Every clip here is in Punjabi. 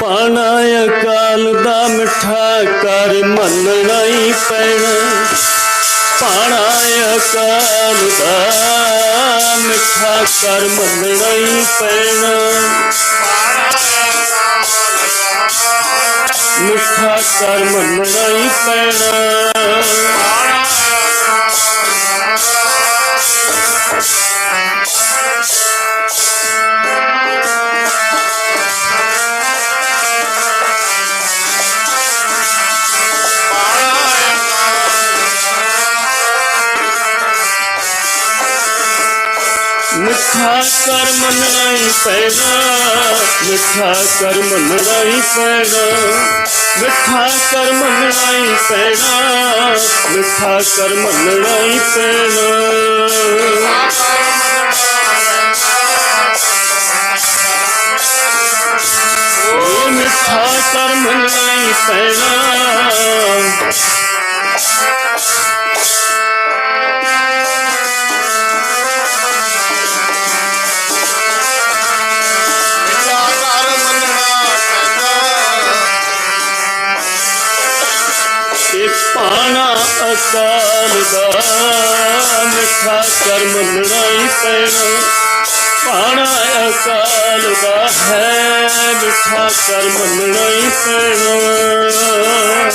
ਪਾਣਾ ਅਕਾਲ ਦਾ ਮਿੱਠਾ ਕਰ ਮੰਨਣਾ ਹੀ ਪੈਣਾ ਪਾਣਾ ਅਕਾਲ ਦਾ ਮਿੱਠਾ ਕਰ ਮੰਨਣਾ ਹੀ ਪੈਣਾ ਮਿੱਠਾ ਕਰ ਮੰਨਣਾ ਹੀ ਪੈਣਾ ਮਿੱਠਾ ਕਰ ਮੰਨਣਾ ਹੀ ਪੈਣਾ, ਮਿੱਠਾ ਕਰ ਮੰਨਣਾ ਹੀ ਪੈਣਾ। ਮਿੱਠਾ ਕਰ ਮੰਨਣਾ ਹੀ ਪੈਣਾ, ਮਿੱਠਾ ਕਰ ਮੰਨਣਾ ਹੀ ਪੈਣਾ ਮਿੱਠਾ ਕਰਮ ਮੰਨਣਾ ਹੀ ਪੈਣਾ। ਇਹ ਪਾਣਾ ਅਕਾਲ ਦਾ ਮਿੱਠਾ ਕਰ ਮੰਨਣਾ ਹੀ ਪੈਣਾ। ਪਾਣਾ ਅਕਾਲ ਦਾ ਹੈ ਮਿੱਠਾ ਕਰ ਮੰਨਣਾ ਪੈਣਾ।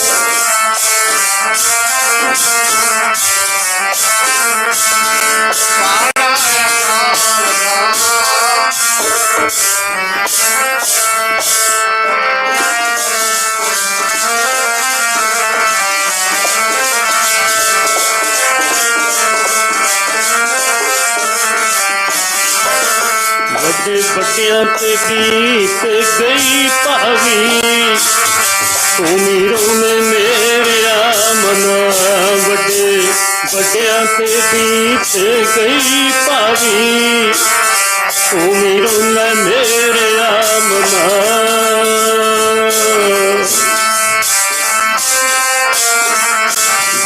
ਵੱਡੇ ਵੱਡਿਆਂ ਤੇ ਬੀਤ ਗਈ ਭਾਵੀ। ਤੂੰ ਮੀਰੋ ਨੇ ਮੇਰਿਆ ਮਨਾ ਵੱਡੇ, ਵੱਡਿਆਂ ਤੇ ਬੀਤ ਗਈ ਭਾਵੀ। ਤੂੰ ਮੀਰੋ ਨੇ ਮੇਰਿਆ ਮਨਾ।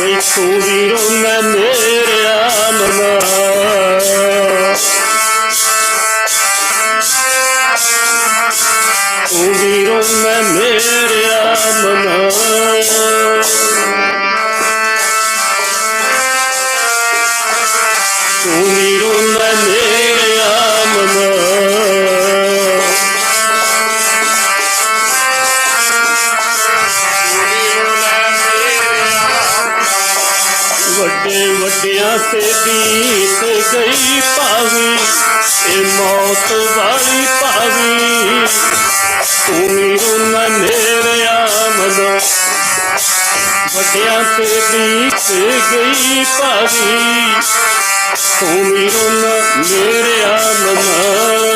ਬਈ ਤੂੰ ਵੀਰੋ ਨੇ ਮੇਰਿਆ ਮਨਾ। ਤੂੰ ਵੀਰੋ ਮੈਂ ਮੇਰਿਆ ਮਨਾ ਤੂੰ ਵੀਰੋ ਮੈਂ ਮੇਰਿਆ ਮਨਾ ਵੱਡੇ ਵੱਡਿਆਂ ਤੇ ਬੀਤ ਗਈ ਭਾਵੀ ਇਹ ਮੌਤ ਵਾਲੀ ਭਾਵੀ ਤੂੰ ਅੰਧੇਰੇ ਆਮਦੋ ਵਟਿਆ ਤੇ ਬੀਤ ਗਈ ਪਾਵੀ ਤੂੰ ਮੇਰੇ ਆਮਨਾ